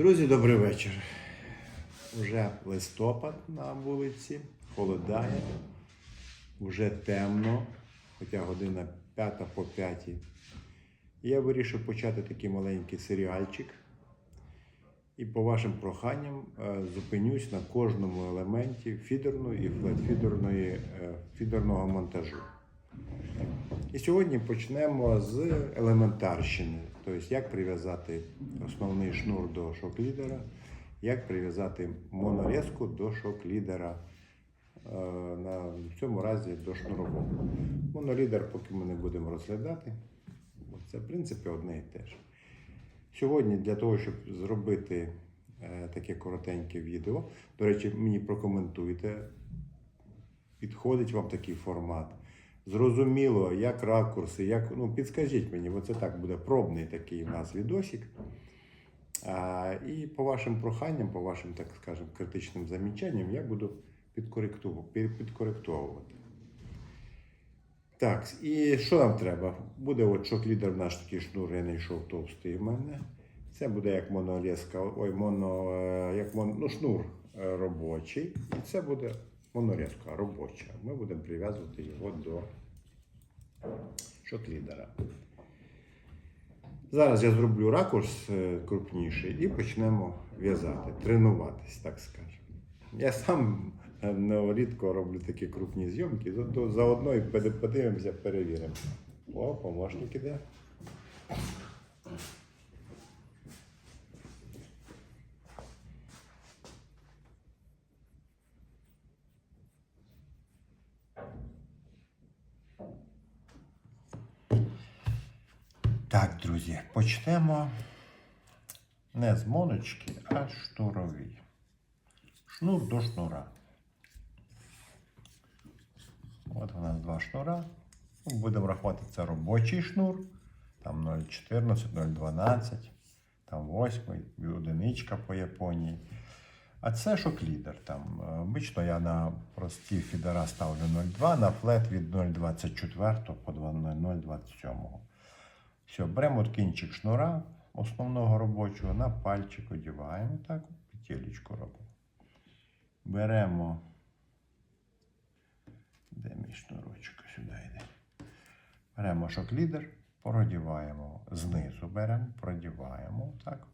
Друзі, добрий вечір. Уже листопад на вулиці, холодає, вже темно, хоча година п'ята по п'ятій. Я вирішив почати такий маленький серіальчик. І по вашим проханням е, зупинюсь на кожному елементі фідерної і флетфідерної, е, фідерного монтажу. І сьогодні почнемо з елементарщини, тобто як прив'язати основний шнур до шок-лідера, як прив'язати монорезку до шок-лідера, е, на, в цьому разі до шнурового. Монолідер поки ми не будемо розглядати, це в принципі одне і те ж. Сьогодні для того, щоб зробити е, таке коротеньке відео, до речі, мені прокоментуйте, підходить вам такий формат. Зрозуміло, як ракурси, як. Ну, підскажіть мені, бо це так буде пробний такий у нас відосик. А, і по вашим проханням, по вашим, так скажемо, критичним замічанням, я буду підкоректовувати. Так, і що нам треба? Буде от шок-лідер наш такий шнур, я знайшов товстий в мене. Це буде як монолеска, ой, моно, е, як мон, ну, шнур е, робочий. І це буде монорезка робоча. Ми будемо прив'язувати його до шок-лідера. Зараз я зроблю ракурс е, крупніший і почнемо в'язати, тренуватись, так скажемо. Я сам е, рідко роблю такі крупні зйомки, то заодно і подивимося, перевіримо. О, помощник іде. Почнемо не з моночки, а шнурові. Шнур до шнура. От у нас два шнура. Ну, Будемо рахувати це робочий шнур. Там 0,14, 0,12, там 8, одиничка по Японії. А це шок-лідер. Там, обично я на прості фідера ставлю 0,2, на флет від 0,24 по 0,27. Все, беремо кінчик шнура основного робочого, на пальчик одіваємо, так, петелечку робимо. Беремо. Де мій шнурочок? Сюди йде. Беремо шок-лідер, продіваємо. Знизу беремо, продіваємо. Так.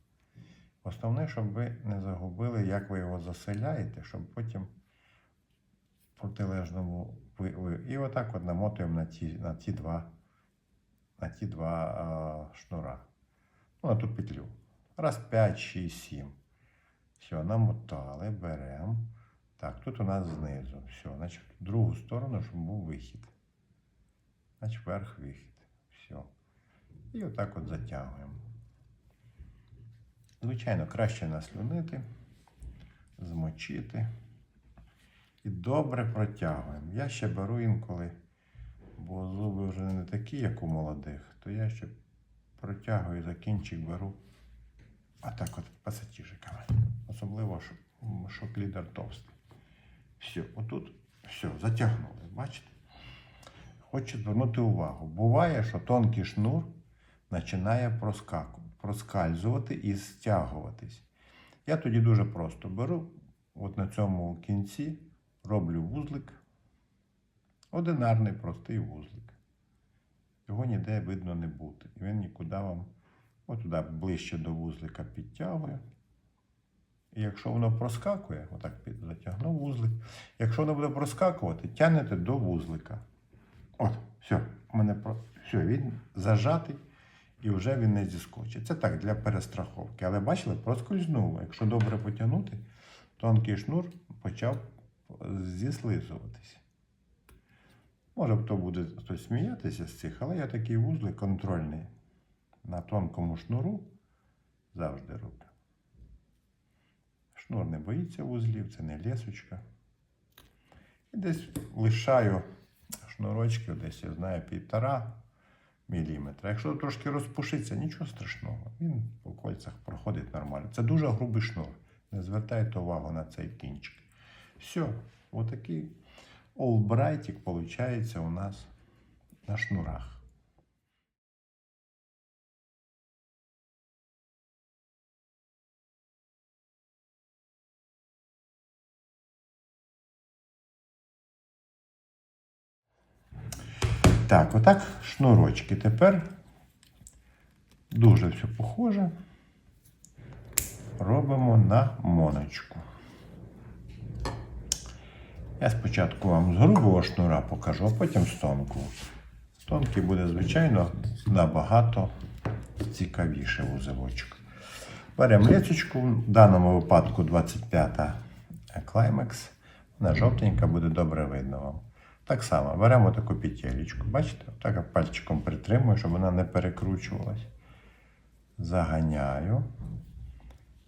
Основне, щоб ви не загубили, як ви його заселяєте, щоб потім протилежному І отак от намотуємо на ті, на ті два на ті два шнура. Ну, на ту петлю. Раз 5, 6, 7. Все, намотали, беремо. Так, тут у нас знизу. Все, значить, в другу сторону, щоб був вихід. Значить, вверх вихід. Все. І отак от затягуємо. Звичайно, краще наслюнити, змочити. І добре протягуємо. Я ще беру інколи бо зуби вже не такі, як у молодих, то я ще протягую за кінчик беру. А так от пасатіжиками. Особливо, що, що клідер товстий. Все, отут, все, затягнули, бачите? Хочу звернути увагу. Буває, що тонкий шнур починає проскальзувати і стягуватись. Я тоді дуже просто беру, от на цьому кінці роблю вузлик. Одинарний простий вузлик. Його ніде видно не буде. І він нікуди вам, от туди ближче до вузлика підтягує. І якщо воно проскакує, отак затягнув вузлик. Якщо воно буде проскакувати, тягнете до вузлика. От, все, мене про... все, він зажатий і вже він не зіскочить. Це так для перестраховки. Але бачили, проскользнуло. Якщо добре потягнути, тонкий шнур почав зіслизуватись. Може, хто буде хтось сміятися з цих, але я такий вузлик контрольний на тонкому шнуру завжди роблю. Шнур не боїться вузлів, це не лісочка. І десь лишаю шнурочки, десь я знаю, півтора міліметра. Якщо трошки розпушиться, нічого страшного. Він по кольцях проходить нормально. Це дуже грубий шнур. Не звертайте увагу на цей кінчик. Все, отакий Олбрайтик получается у нас на шнурах. Так, отак шнурочки тепер дуже все похоже. Робимо на моночку. Я спочатку вам з грубого шнура покажу, а потім з тонкого. Тонкий буде, звичайно, набагато цікавіше вузелочок. Беремо лісочку, в даному випадку 25 Climax. Вона жовтенька, буде добре видно вам. Так само беремо таку петелечку, бачите? Так пальчиком притримую, щоб вона не перекручувалась. Заганяю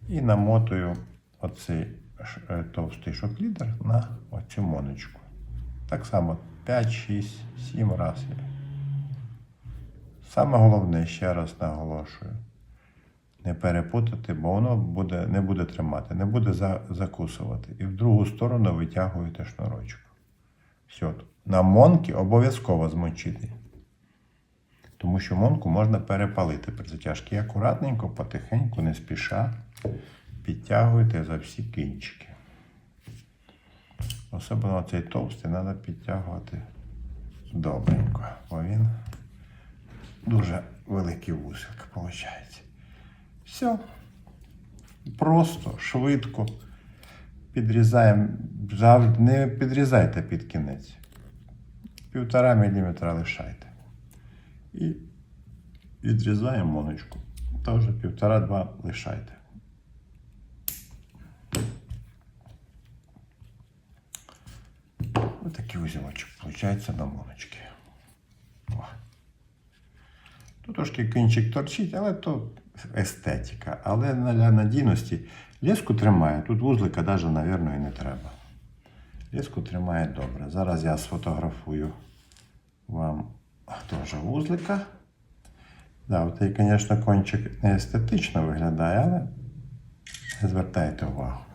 і намотую оцей товстий шоклідер на оцю моночку. Так само 5, 6, 7 разів. Саме головне, ще раз наголошую, не перепутати, бо воно буде, не буде тримати, не буде за, закусувати. І в другу сторону витягуєте шнурочок. Все. На монки обов'язково змочити. Тому що монку можна перепалити при затяжці. Акуратненько, потихеньку, не спіша підтягуйте за всі кінчики. Особливо цей товстий треба підтягувати добренько, бо він дуже великий вусик виходить. Все. Просто, швидко. Підрізаємо. Не підрізайте під кінець. Півтора міліметра лишайте. І відрізаємо моночку. Теж півтора-два лишайте. Ось такий узілочок виходить на. О. Тут трошки кінчик торчить, але то естетика. Але для надійності леску тримає. Тут вузлика навіть, мабуть, і не треба. Леску тримає добре. Зараз я сфотографую вам теж вузлика. Да, от і, звісно, кончик не естетично виглядає, але не звертайте увагу.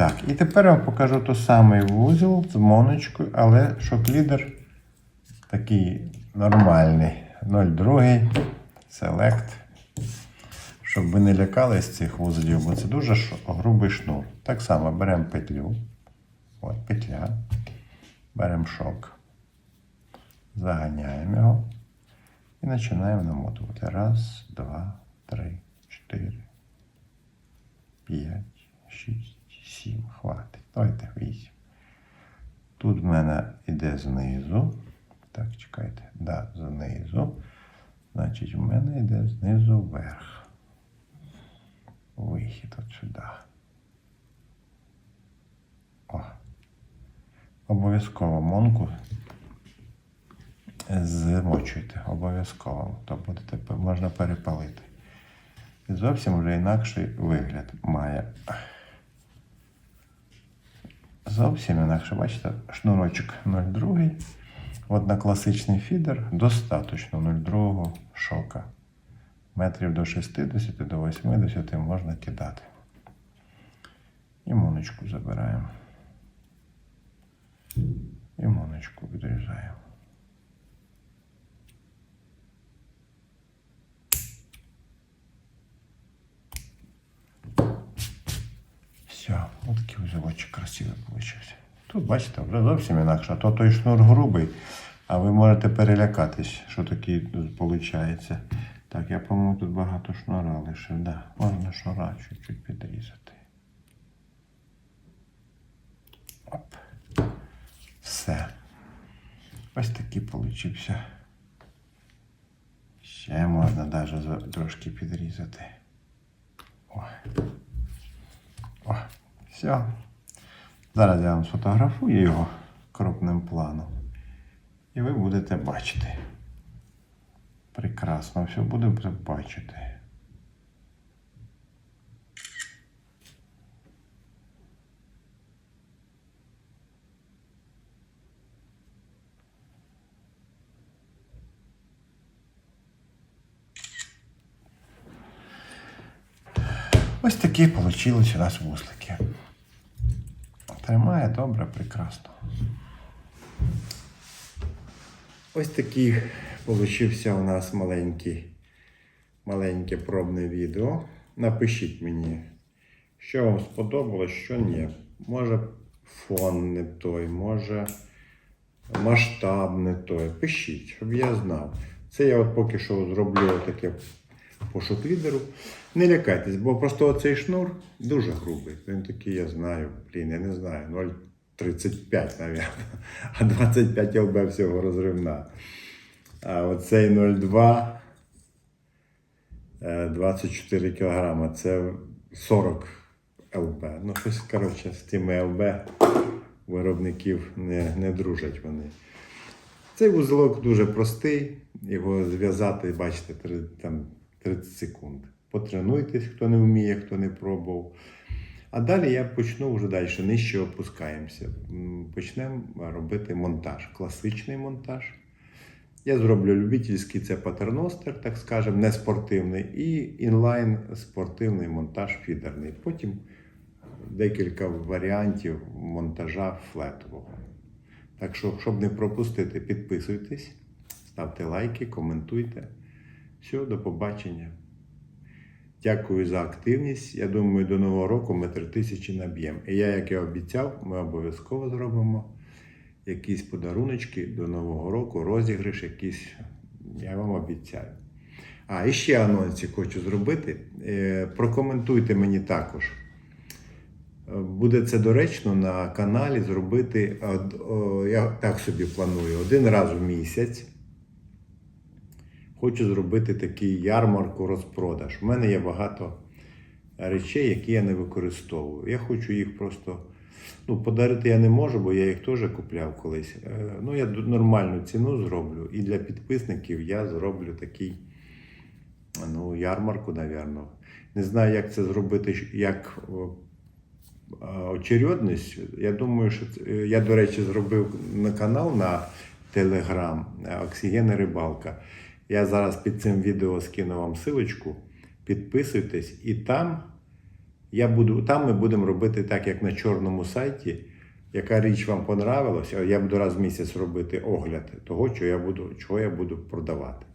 Так, і тепер я вам покажу той самий вузол з моночкою, але шоклідер такий нормальний. 0,2 Select. Щоб ви не лякались цих вузлів, бо це дуже грубий шнур. Так само беремо петлю. От петля. Беремо шок. Заганяємо його. І починаємо намотувати. Раз, два, три, чотири, Давайте вісім. Тут в мене йде знизу. Так, чекайте. Да, знизу. Значить, в мене йде знизу вверх. Вихід от сюди. О. Обов'язково монку змочуйте. Обов'язково. То будете, можна перепалити. І зовсім вже інакший вигляд має. Зовсім інакше, бачите, шнурочок 0,2. Однокласичний класичний фідер достатньо 0,2 шока. Метрів до 60 до 80 можна кидати. І забираємо. І моночку відрізаємо. Все, ось узелочок красивий вийшов. Тут, бачите, вже зовсім інакше. То той шнур грубий, а ви можете перелякатись, що такий виходить. Так, я, по-моєму, тут багато шнура лишив. Да. Можна шнура чуть-чуть підрізати. Оп. Все. Ось такий получився. Ще можна навіть трошки підрізати. Ой. О, все. Зараз я вам сфотографую його крупним планом. І ви будете бачити. Прекрасно, все будете бачити. Ось такі вийшли у нас вузлики. Тримає добре, прекрасно. Ось такий получився у нас маленький, маленьке пробне відео. Напишіть мені, що вам сподобалось, що ні. Може фон не той, може масштабне то. Пишіть, щоб я знав. Це я от поки що зроблю таке пошук лідеру. Не лякайтесь, бо просто оцей шнур дуже грубий. Він такий, я знаю, блін, я не знаю, 0,35, мабуть. А 25 ЛБ всього розривна. А оцей 0,2 е, 24 кг, це 40 ЛБ. Ну, щось, коротше, з тими ЛБ виробників не, не дружать вони. Цей вузлок дуже простий, його зв'язати, бачите, там 30 секунд. Потренуйтесь, хто не вміє, хто не пробував. А далі я почну вже далі, нижче опускаємося. Почнемо робити монтаж, класичний монтаж. Я зроблю любительський це патерностер, так скажемо, не спортивний, і інлайн спортивний монтаж фідерний. Потім декілька варіантів монтажа флетового. Так що, щоб не пропустити, підписуйтесь, ставте лайки, коментуйте. Все, до побачення. Дякую за активність. Я думаю, до нового року ми 3000 наб'ємо. І я, як і обіцяв, ми обов'язково зробимо якісь подаруночки до Нового року, розіграш якийсь. Я вам обіцяю. А, і ще анонсик хочу зробити. Е, Прокоментуйте мені також. Е, Буде це доречно на каналі зробити, я так собі планую, один раз в місяць. Хочу зробити такий ярмарку розпродаж. У мене є багато речей, які я не використовую. Я хочу їх просто. Ну, подарити я не можу, бо я їх теж купляв колись. Е, Ну, я нормальну ціну зроблю. І для підписників я зроблю такий ну, ярмарку, напевно. Не знаю, як це зробити, як очередність. Я думаю, що це- я, до речі, зробив на канал на Телеграм Оксиген і Рибалка. Я зараз під цим відео скину вам силочку. Підписуйтесь, і там я буду, там ми будемо робити так, як на чорному сайті. Яка річ вам понравилася, я буду раз в місяць робити огляд того, що я буду, чого я буду продавати.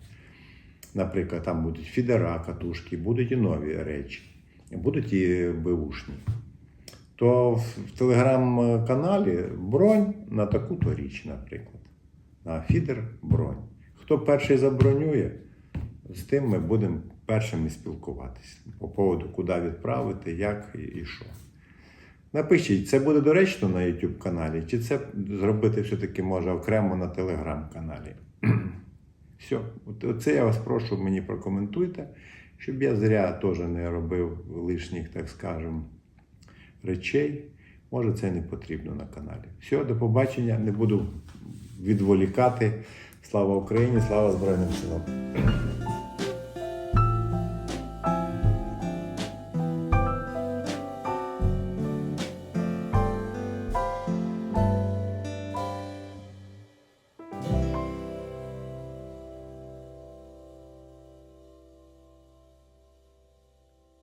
Наприклад, там будуть фідера, катушки, будуть і нові речі, будуть і беушні. То в в телеграм-каналі бронь на таку-то річ, наприклад. На фідер бронь. Хто перший забронює, з тим ми будемо першими спілкуватися по поводу, куди відправити, як і, що. Напишіть, це буде доречно на YouTube каналі, чи це зробити все-таки може окремо на телеграм-каналі. Все, От- це я вас прошу, мені прокоментуйте, щоб я зря теж не робив лишніх, так скажемо, речей. Може, це не потрібно на каналі. Все, до побачення. Не буду відволікати. Слава Україні, слава Збройним силам.